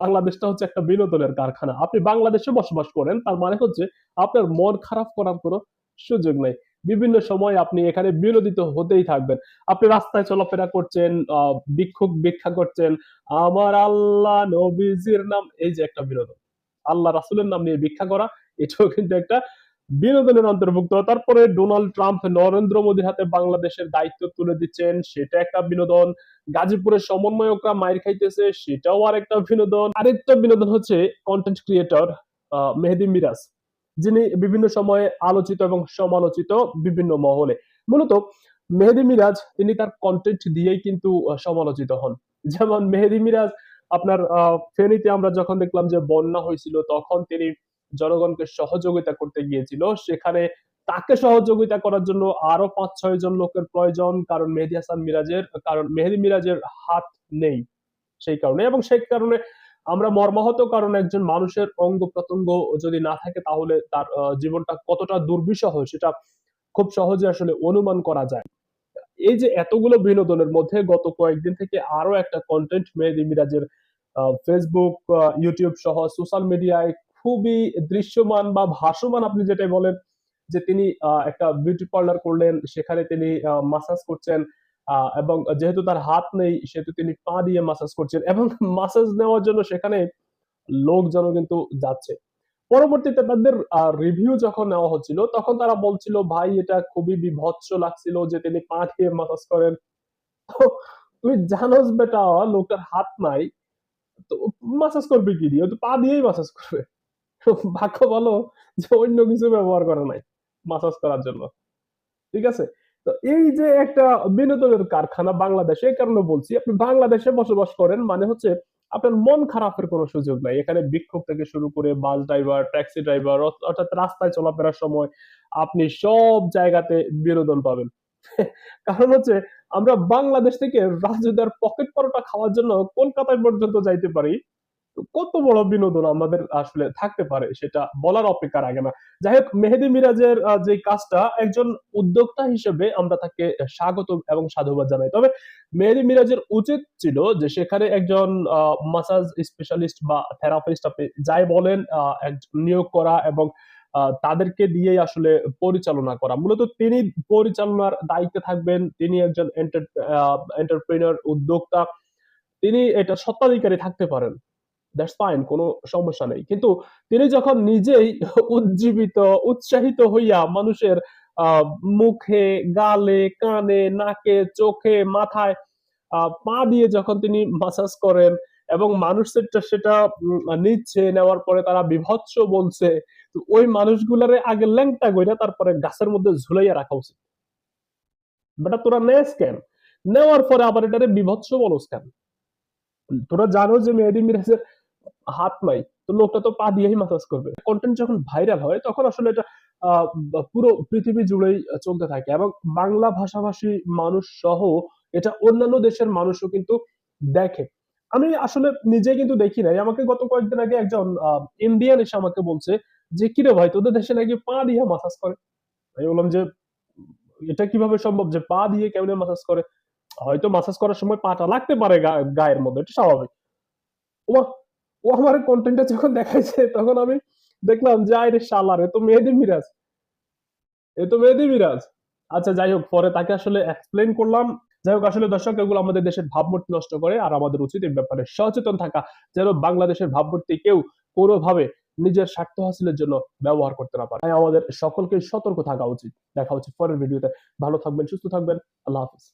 বাংলাদেশটা হচ্ছে একটা বিনোদনের কারখানা। আপনি বাংলাদেশে বসবাস করেন, তার মানে হচ্ছে আপনার মন খারাপ করার কোনো সুযোগ নেই। বিভিন্ন সময় আপনি এখানে বিনোদিত হতেই থাকবেন। আপনি রাস্তায় চলাফেরা করছেন বিক্ষোভ ভিক্ষা করছেন, আমার আল্লাহ নবীজির নাম, এই যে একটা বিনোদন। আল্লাহ রাসুলের নাম নিয়ে ভিক্ষা করা, এটাও কিন্তু একটা বিনোদনের অন্তর্ভুক্ত। তারপরে ডোনাল্ড ট্রাম্প নরেন্দ্র মোদীর হাতে বাংলাদেশের দায়িত্ব তুলে দিচ্ছেন। সেটা একটা বিনোদন। গাজীপুরের সমন্বয়করা মাইর খাইতেছে, সেটাও আর একটা বিনোদন। আরেকটা বিনোদন হচ্ছে কন্টেন্ট ক্রিয়েটর মেহেদি মিরাজ। যিনি বিভিন্ন সময়ে আলোচিত এবং সমালোচিত বিভিন্ন মহলে। মূলত মেহেদি মিরাজ, তিনি তার কন্টেন্ট দিয়েই কিন্তু সমালোচিত হন। যেমন মেহেদি মিরাজ, আপনার ফেনীতে আমরা যখন দেখলাম যে বন্যা হয়েছিল, তখন তিনি জনগণকে সহযোগিতা করতে গিয়েছিল। সেখানে তাকে সহযোগিতা করার জন্য আরও পাঁচ ছয় জন লোকের প্রয়োজন, কারণ মেহেদি হাসান মিরাজের, কারণ মেহেদি মিরাজের হাত নেই সেই কারণে। এবং সেই কারণে আমরা মর্মাহত, কারণ একজন মানুষের অঙ্গ প্রত্যঙ্গ যদি না থাকে, তাহলে তার জীবনটা কতটা দুর্বিষহ, সেটা খুব সহজে আসলে অনুমান করা যায়। এই যে এতগুলো বিনোদনের মধ্যে গত কয়েকদিন থেকে আরও একটা কন্টেন্ট মেহেদি মিরাজের ফেসবুক ইউটিউব সহ সোশ্যাল মিডিয়ায় খুবই দৃশ্যমান বা ভাসমান আপনি যেটাই বলেন যে তিনি একটা বিউটি পার্লার করলেন, সেখানে তিনি মাসাজ করছেন এবং যেহেতু তার হাত নেই, সেহেতু তিনি পা দিয়ে মাসাজ করছেন এবং মাসাজ নেওয়ার জন্য সেখানে লোকজন কিন্তু যাচ্ছে। পরবর্তীতে তাদের রিভিউ যখন নেওয়া হচ্ছিল, তখন তারা বলছিল, ভাই, এটা খুবই বিভৎস লাগছিল যে তিনি পা দিয়ে মাসাজ করেন। তো তুই জানোস বেটা, লোকটার হাত নাই, তো মাসাজ করবে কি দিয়ে? তো পা দিয়েই মাসাজ করবে। ভাগ্য ভালো যে অন্য কিছু ব্যবহার করে নাই মাসাজ করার জন্য। ঠিক আছে? তো এই যে একটা বিনোদনের কারখানা বাংলাদেশে, এই কারণে বলছি, আপনি বাংলাদেশে বসবাস করেন মানে হচ্ছে আপনার মন খারাপের কোনো সুযোগ নাই। এখানে বিক্ষোভ থেকে শুরু করে বাস ড্রাইভার ট্যাক্সি ড্রাইভার অর্থাৎ রাস্তায় চলাফেরার সময় আপনি সব জায়গাতে বিনোদন পাবেন। কারণ হচ্ছে আমরা বাংলাদেশ থেকে রাজুদার পকেট পরোটা খাওয়ার জন্য কলকাতায় পর্যন্ত যাইতে পারি। কত বড় বিনোদন আমাদের আসলে থাকতে পারে সেটা বলার অপেক্ষা রাখে না। যাই হোক মেহেদি মিরাজের যে কাজটা একজন উদ্যোক্তা হিসেবে আমরা তাকে স্বাগত এবং সাধুবাদ জানাই। তবে মেহেদি মিরাজের উচিত ছিল যে সেখানে একজন মাসাজ স্পেশালিস্ট বা থেরাপিস্ট আপনি যাই বলেন নিয়োগ করা এবং তাদেরকে দিয়েই আসলে পরিচালনা করা। মূলত তিনি পরিচালনার দায়িত্বে থাকবেন, তিনি একজন এন্টারপ্রেনার উদ্যোক্তা। তিনি এটা স্বত্বাধিকারী থাকতে পারেন। দ্যাটস ফাইন কোনো সমস্যা নেই। কিন্তু তিনি যখন নিজেই উজ্জীবিত, উৎসাহিত হইয়া মানুষের মুখে, গালে, কানে, নাকে, চোখে, মাথায় পা দিয়ে যখন তিনি মাসাজ করেন এবং মানুষ সেটা সেটা নিচ্ছে, নেওয়ার পরে তারা বিভৎস বলছে ওই মানুষগুলারে আগে ল্যাংটা গইরা তারপরে গাছের মধ্যে ঝুলাইয়া রাখা উচিত। বেটা, তোরা নেস কেন? নেওয়ার পরে আবার এটারে বিভৎস বলস কেন? তোরা জানো যে মেহেদি মিরাজের হাত নাই, তো লোকটা তো পা দিয়েই মাসাজ করবে। কন্টেন্ট যখন ভাইরাল হয়, তখন আসলে এটা পুরো পৃথিবী জুড়েই চলতে থাকে এবং বাংলা ভাষাভাষী মানুষ সহ এটা অন্যান্য দেশের মানুষও কিন্তু দেখে। আমি আসলে নিজে কিন্তু দেখি নাই। আমাকে গত কয়েকদিন আগে একজন ইন্ডিয়ান এসে আমাকে বলছে যে কিরে ভাই, তোদের দেশে নাকি পা দিয়ে মাসাজ করে? আমি বললাম যে, এটা কীভাবে সম্ভব যে পা দিয়ে কেমনে মাসাজ করে? হয়তো মাসাজ করার সময় পাটা লাগতে পারে গায়ের মধ্যে, এটা স্বাভাবিক। ও ও আমার কন্টেন্টে যখন দেখাইছে, তখন আমি দেখলাম যে আরে শালার এ তো মেহেদি মিরাজ। এ তো মেহেদি মিরাজ। আচ্ছা যাই হোক, পরে তাকে আসলে এক্সপ্লেন করলাম। যাই হোক, আসলে দর্শক, এগুলো আমাদের দেশের ভাবমূর্তি নষ্ট করে আর আমাদের উচিত এই ব্যাপারে সচেতন থাকা, যেন বাংলাদেশের ভাবমূর্তি কেউ কোনোভাবে নিজের স্বার্থ হাসিলের জন্য ব্যবহার করতে না পারে। তাই আমাদের সকলকে সতর্ক থাকা উচিত। দেখা উচিত পরের ভিডিওতে। ভালো থাকবেন, সুস্থ থাকবেন। আল্লাহ হাফিজ।